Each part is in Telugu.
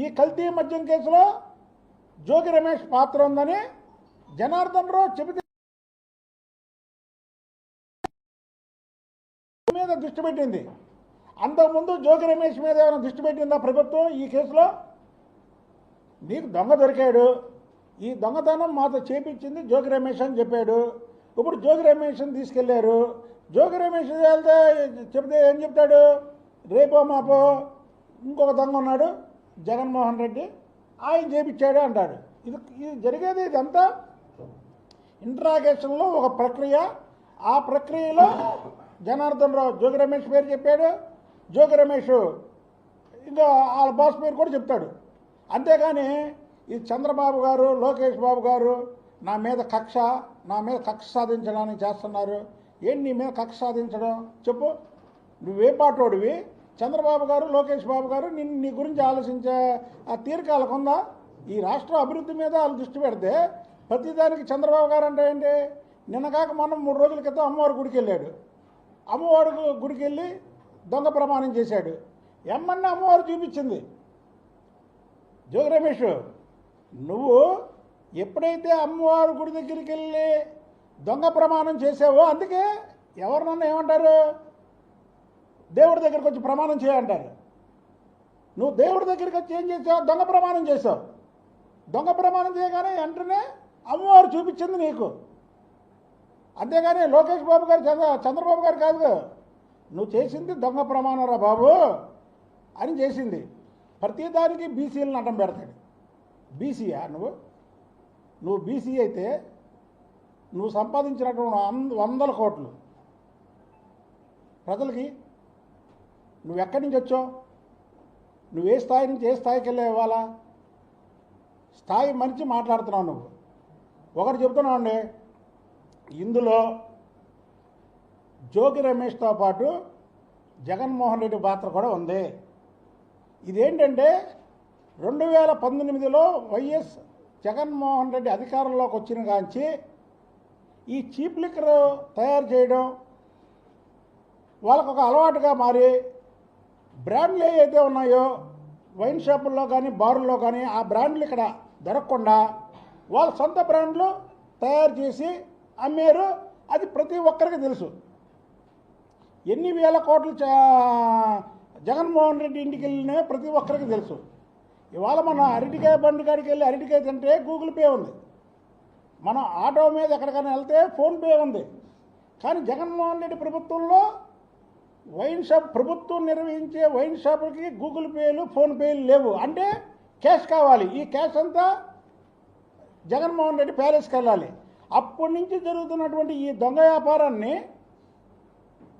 ఈ కల్తీ మద్యం కేసులో జోగి రమేష్ పాత్ర ఉందని జనార్దన్ రావు చెబితే మీద దృష్టి పెట్టింది. అంతకుముందు జోగి రమేష్ మీద ఏమైనా దృష్టి పెట్టిందా ప్రభుత్వం ఈ కేసులో? నీకు దొంగ దొరికాడు. ఈ దొంగతనం మాతో చేపించింది జోగి రమేష్ అని చెప్పాడు. ఇప్పుడు జోగి రమేష్ని తీసుకెళ్ళారు. జోగి రమేష్ వెళ్తే చెప్తే ఏం చెప్తాడు? రేపో మాపో ఇంకొక దొంగ ఉన్నాడు. జగన్మోహన్ రెడ్డి ఆయన చేపించాడు అంటాడు. ఇది ఇది జరిగేది ఇదంతా ఇంట్రాగేషన్లో ఒక ప్రక్రియ. ఆ ప్రక్రియలో జనార్దన్ రావు జోగి రమేష్ పేరు చెప్పాడు. జోగి రమేష్ ఇంకా వాళ్ళ బాస్ పేరు కూడా చెప్తాడు. అంతేగాని ఈ చంద్రబాబు గారు లోకేష్ బాబు గారు నా మీద కక్ష నా మీద కక్ష సాధించడానికి చేస్తున్నారు. ఏంటి నీ మీద కక్ష సాధించడం? చెప్పు. నువ్వే పాటోడివి. చంద్రబాబు గారు లోకేష్ బాబు గారు నిన్ను నీ గురించి ఆలోచించే ఆ తీరిక వాళ్ళకుందా ఈ రాష్ట్ర అభివృద్ధి మీద వాళ్ళు దృష్టి పెడితే ప్రతిదానికి చంద్రబాబు గారు అంటే ఏంటి? నిన్న కాక మొన్న మూడు రోజుల క్రితం అమ్మవారి గుడికి వెళ్ళాడు. అమ్మవారి గుడికి వెళ్ళి దొంగ ప్రమాణం చేశాడు. ఎమ్మన్న అమ్మవారు చూపించింది. జోగి రమేష్ నువ్వు ఎప్పుడైతే అమ్మవారి గుడి దగ్గరికి వెళ్ళి దొంగ ప్రమాణం చేసావో అందుకే ఎవరినన్నా ఏమంటారు? దేవుడి దగ్గరికి వచ్చి ప్రమాణం చేయంటారు నువ్వు దేవుడి దగ్గరికి వచ్చి ఏం చేసావు? దొంగ ప్రమాణం చేసావు. దొంగ ప్రమాణం చేయగానే వెంటనే అమ్మవారు చూపించింది నీకు. అంతేగాని లోకేష్ బాబు గారు చంద్ర చంద్రబాబు గారు కాదు నువ్వు చేసింది దొంగ ప్రమాణం రా బాబు అని చేసింది. ప్రతిదానికి బీసీలను అడ్డం పెడతాడు. బీసీయా నువ్వు? నువ్వు బీసీ అయితే నువ్వు సంపాదించినటువంటి వంద- వందల కోట్లు. ప్రజలకి నువ్వు ఎక్కడి నుంచి వచ్చావు? నువ్వు ఏ స్థాయి నుంచి ఏ స్థాయికి వెళ్ళావు ఇవ్వాలా స్థాయి మంచి మాట్లాడుతున్నావు నువ్వు. ఒకటి చెప్తున్నావు అండి ఇందులో జోగి రమేష్తో పాటు జగన్మోహన్ రెడ్డి పాత్ర కూడా ఉంది. ఇదేంటంటే రెండు వేల పంతొమ్మిదిలో వైఎస్ జగన్మోహన్ రెడ్డి అధికారంలోకి వచ్చిన కాంచి ఈ చీప్ లిక్కర్ తయారు చేయడం వాళ్ళకు ఒక అలవాటుగా మారి బ్రాండ్లు ఏవైతే ఉన్నాయో వైన్ షాపుల్లో కానీ బారుల్లో కానీ ఆ బ్రాండ్లు ఇక్కడ దొరకకుండా వాళ్ళ సొంత బ్రాండ్లు తయారు చేసి అమ్మారు. అది ప్రతి ఒక్కరికి తెలుసు. ఎన్ని వేల కోట్లు జగన్మోహన్ రెడ్డి ఇంటికి వెళ్ళినా ప్రతి ఒక్కరికి తెలుసు. ఇవాళ మనం అరటికాయ బండి కాడికి వెళ్ళి అరటికాయ తింటే గూగుల్ పే ఉంది. మనం ఆటో మీద ఎక్కడికైనా వెళ్తే ఫోన్పే ఉంది. కానీ జగన్మోహన్ రెడ్డి ప్రభుత్వంలో వైన్ షాప్ ప్రభుత్వం నిర్వహించే వైన్ షాపులకి గూగుల్ పేలు ఫోన్పేలు లేవు. అంటే క్యాష్ కావాలి. ఈ క్యాష్ అంతా జగన్మోహన్ రెడ్డి ప్యాలెస్కి వెళ్ళాలి. అప్పటి నుంచి జరుగుతున్నటువంటి ఈ దొంగ వ్యాపారాన్ని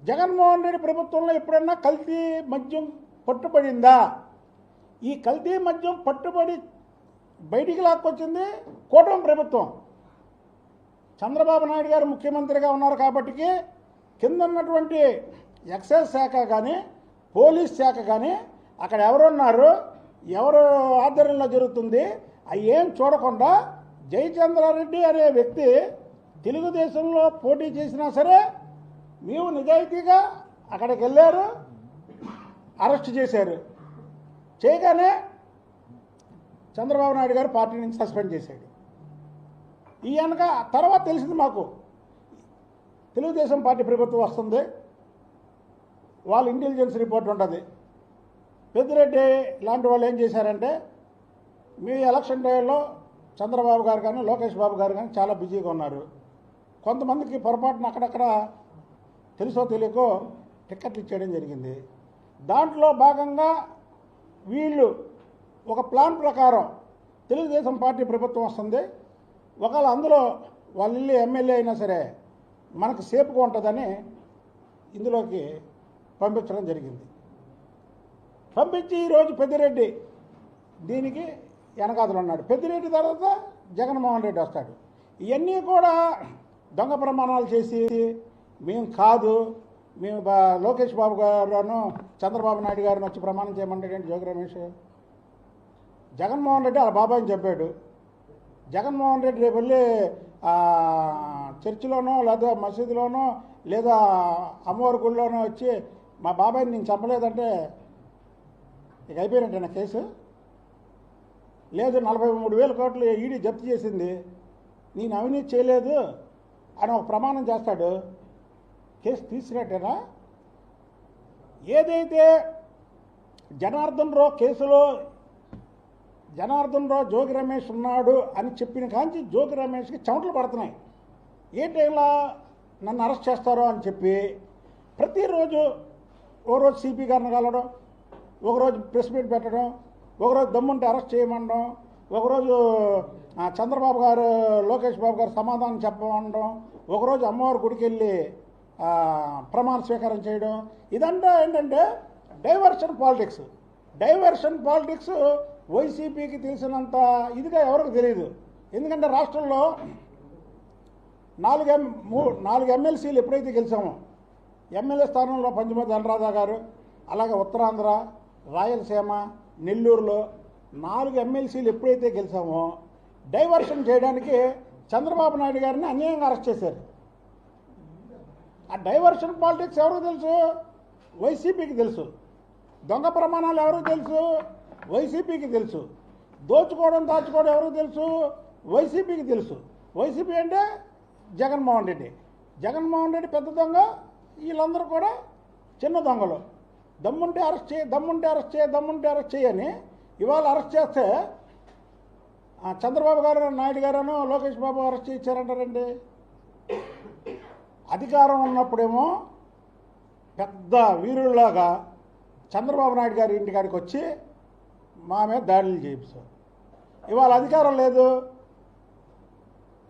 జగన్మోహన్ రెడ్డి ప్రభుత్వంలో ఎప్పుడన్నా కల్తీ మద్యం పట్టుబడిందా? ఈ కల్తీ మద్యం పట్టుబడి బయటికి లాక్కొచ్చింది కూటమి ప్రభుత్వం. చంద్రబాబు నాయుడు గారు ముఖ్యమంత్రిగా ఉన్నారు కాబట్టి కింద ఉన్నటువంటి ఎక్సైజ్ శాఖ కానీ పోలీస్ శాఖ కానీ అక్కడ ఎవరున్నారు ఎవరు ఆధ్వర్యంలో జరుగుతుంది అవి ఏం చూడకుండా జయచంద్రారెడ్డి అనే వ్యక్తి తెలుగుదేశంలో పోటీ చేసినా సరే మేము నిజాయితీగా అక్కడికి వెళ్ళారు అరెస్ట్ చేశారు. చేయగానే చంద్రబాబు నాయుడు గారు పార్టీ నుంచి సస్పెండ్ చేశాడు. ఈ వెనక తర్వాత తెలిసింది మాకు. తెలుగుదేశం పార్టీ ప్రభుత్వం వస్తుంది. వాళ్ళ ఇంటెలిజెన్స్ రిపోర్ట్ ఉంటుంది. పెద్దిరెడ్డి లాంటి వాళ్ళు ఏం చేశారంటే మీ ఎలక్షన్ టైంలో చంద్రబాబు గారు కానీ లోకేష్ బాబు గారు కానీ చాలా బిజీగా ఉన్నారు. కొంతమందికి పొరపాటున అక్కడక్కడ తెలుసో తెలియకో టిక్కెట్లు ఇచ్చేయడం జరిగింది. దాంట్లో భాగంగా వీళ్ళు ఒక ప్లాన్ ప్రకారం తెలుగుదేశం పార్టీ ప్రభుత్వం వస్తుంది. ఒకవేళ అందులో వాళ్ళ ఇల్లు ఎమ్మెల్యే అయినా సరే మనకు సేపుగా ఉంటుందని ఇందులోకి పంపించడం జరిగింది. పంపించి ఈరోజు పెద్దిరెడ్డి దీనికి వెనకాతలు ఉన్నాడు. పెద్దిరెడ్డి తర్వాత జగన్మోహన్ రెడ్డి వస్తాడు. ఇవన్నీ కూడా దొంగ ప్రమాణాలు చేసి మేము కాదు మేము బా లోకేష్ బాబు గారును చంద్రబాబు నాయుడు గారిని వచ్చి ప్రమాణం చేయమంటాడండి జోగి రమేష్? జగన్మోహన్ రెడ్డి వాళ్ళ బాబాయ్ చెప్పాడు. జగన్మోహన్ రెడ్డి రేపు వెళ్ళి చర్చిలోనో లేదా మసీదులోనో లేదా అమ్మవారి గుడిలోనో వచ్చి మా బాబాయ్ నేను చెప్పలేదంటే ఇక అయిపోయినట్టు నా కేసు. లేదు నలభై మూడు వేల కోట్లు ఈడీ జప్తు చేసింది. నేను అవినీతి చేయలేదు అని ఒక ప్రమాణం చేస్తాడు. కేసు తీసినట్టేనా? ఏదైతే జనార్దన్ రావు కేసులో జనార్దన్ రావు జోగి రమేష్ ఉన్నాడు అని చెప్పిన కాంచి జోగి రమేష్కి చెమటలు పడుతున్నాయి. ఏ టైంలో నన్ను అరెస్ట్ చేస్తారో అని చెప్పి ప్రతిరోజు ఓ రోజు సిపి గారిని కలవడం ఒకరోజు ప్రెస్ మీట్ పెట్టడం ఒకరోజు దమ్ముంటే అరెస్ట్ చేయమనడం ఒకరోజు చంద్రబాబు గారు లోకేష్ బాబు గారు సమాధానం చెప్పమనడం ఒకరోజు అమ్మవారి గుడికి వెళ్ళి ప్రమాణ స్వీకారం చేయడం. ఇదంతా ఏంటంటే డైవర్షన్ పాలిటిక్స్. డైవర్షన్ పాలిటిక్స్ వైసీపీకి తెలిసినంత ఇదిగా ఎవరికి తెలియదు. ఎందుకంటే రాష్ట్రంలో నాలుగు ఎం మూ నాలుగు ఎమ్మెల్సీలు ఎప్పుడైతే గెలిచామో ఎమ్మెల్యే స్థానంలో పంచమతి అనురాధ గారు అలాగే ఉత్తరాంధ్ర రాయలసీమ నెల్లూరులో నాలుగు ఎమ్మెల్సీలు ఎప్పుడైతే గెలిచామో డైవర్షన్ చేయడానికి చంద్రబాబు నాయుడు గారిని అన్యాయంగా అరెస్ట్ చేశారు. ఆ డైవర్షన్ పాలిటిక్స్ ఎవరికి తెలుసు? వైసీపీకి తెలుసు. దొంగ ప్రమాణాలు ఎవరికి తెలుసు? వైసీపీకి తెలుసు. దోచుకోవడం దాచుకోవడం ఎవరికి తెలుసు? వైసీపీకి తెలుసు. వైసీపీ అంటే జగన్మోహన్ రెడ్డి. జగన్మోహన్ రెడ్డి పెద్ద దొంగ వీళ్ళందరూ కూడా చిన్న దొంగలు. దమ్ముంటే అరెస్ట్ చేయ దమ్ముంటే అరెస్ట్ చేయ దమ్ముంటే అరెస్ట్ చేయని ఇవాళ అరెస్ట్ చేస్తే చంద్రబాబు గారు నాయుడు గారును లోకేష్ బాబు అరెస్ట్ చేయించారంటారండి? అధికారం ఉన్నప్పుడేమో పెద్ద వీరుల్లాగా చంద్రబాబు నాయుడు గారి ఇంటికాడికి వచ్చి మా మీద దాడులు చేయిస్తారు ఇవాళ అధికారం లేదు.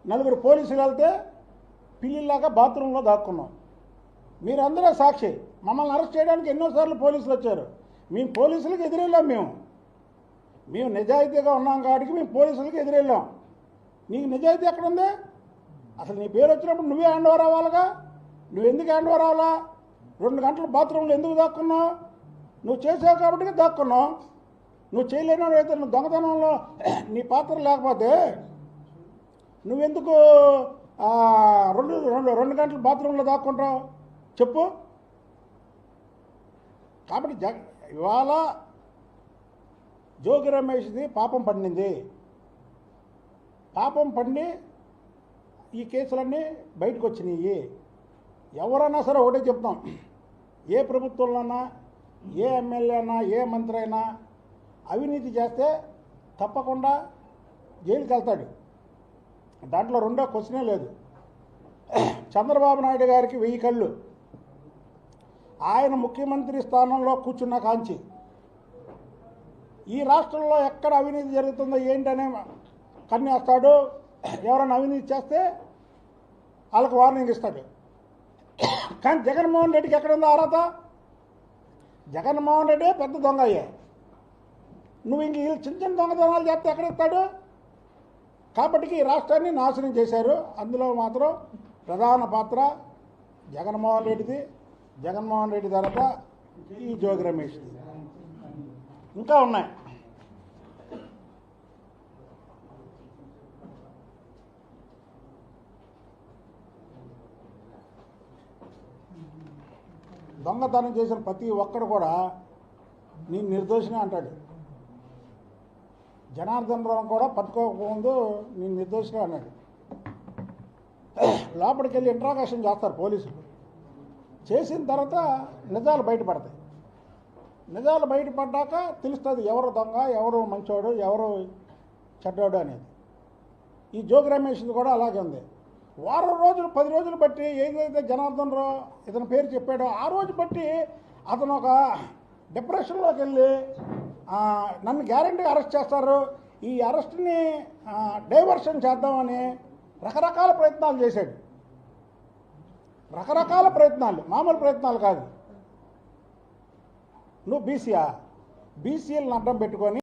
నలుగురు పోలీసులు వెళ్తే పిల్లిలాగా బాత్రూంలో దాక్కున్నాం. మీరందరూ సాక్షి. మమ్మల్ని అరెస్ట్ చేయడానికి ఎన్నోసార్లు పోలీసులు వచ్చారు. మేము పోలీసులకు ఎదురెళ్ళాం మేము. మేము నిజాయితీగా ఉన్నాం కాబట్టి మేము పోలీసులకు ఎదురెళ్ళాం. నీకు నిజాయితీ ఎక్కడుంది? అసలు నీ పేరు వచ్చినప్పుడు నువ్వే హ్యాండ్ ఓవర్ అవ్వాలిగా? నువ్వు ఎందుకు హ్యాండ్ ఓవర్ అవ్వాలా? రెండు గంటలు బాత్రూంలో ఎందుకు దాక్కున్నావు? నువ్వు చేసావు కాబట్టి దాక్కున్నావు? నువ్వు చేయలేని అయితే నువ్వు దొంగతనంలో నీ పాత్ర లేకపోతే నువ్వెందుకు రెండు రెండు రెండు గంటలు బాత్రూంలో దాక్కుంటావు? చెప్పు. కాబట్టి జగ ఇవాళ జోగి రమేష్ది పాపం పండింది. పాపం పండి ఈ కేసులన్నీ బయటకు వచ్చినాయి ఎవరైనా సరే ఒకటే చెప్తాం. ఏ ప్రభుత్వంలోనా ఏ ఎమ్మెల్యే అయినా ఏ మంత్రి అయినా అవినీతి చేస్తే తప్పకుండా జైలుకి వెళ్తాడు దాంట్లో రెండో క్వశ్చనే లేదు. చంద్రబాబు నాయుడు గారికి వెయ్యి కళ్ళు. ఆయన ముఖ్యమంత్రి స్థానంలో కూర్చున్న కాంచి. ఈ రాష్ట్రంలో ఎక్కడ అవినీతి జరుగుతుందో ఏంటనే కన్నేస్తాడు. ఎవరైనా అవినీతి చేస్తే వాళ్ళకు వార్నింగ్ ఇస్తాడు. కానీ జగన్మోహన్ రెడ్డికి ఎక్కడుందో అర్హత? జగన్మోహన్ రెడ్డి పెద్ద దొంగ అయ్యా. నువ్వు ఇంక వీళ్ళు చిన్న చిన్న దొంగతనాలు చేస్తే ఎక్కడిస్తాడు? కాబట్టి ఈ రాష్ట్రాన్ని నాశనం చేశారు. అందులో మాత్రం ప్రధాన పాత్ర జగన్మోహన్ రెడ్డిది. జగన్మోహన్ రెడ్డి తర్వాత ఈ జోగి రమేష్. ఇంకా ఉన్నాయి. దొంగతనం చేసిన ప్రతి ఒక్కడు కూడా నేను నిర్దోషిని అంటాడు. జనార్దన్ రావు కూడా పట్టుకోకముందు నేను నిర్దోషిగా అన్నాడు. లోపలికి వెళ్ళి ఇంట్రాగేషన్ చేస్తారు పోలీసులు. చేసిన తర్వాత నిజాలు బయటపడతాయి. నిజాలు బయటపడ్డాక తెలుస్తుంది ఎవరు దొంగ ఎవరు మంచోడు ఎవరు చెడ్డోడు అనేది. ఈ జోగ్రామేషన్ కూడా అలాగే ఉంది. వారం రోజులు పది రోజులు బట్టి ఏదైతే జనార్దన్ రావు ఇతని పేరు చెప్పాడో ఆ రోజు బట్టి అతను ఒక డిప్రెషన్లోకి వెళ్ళి నన్ను గ్యారంటీ అరెస్ట్ చేస్తారు. ఈ అరెస్ట్ని డైవర్షన్ చేద్దామని రకరకాల ప్రయత్నాలు చేశాడు. రకరకాల ప్రయత్నాలు మామూలు ప్రయత్నాలు కాదు. నువ్వు బీసీయా బీసీలను అడ్డం పెట్టుకొని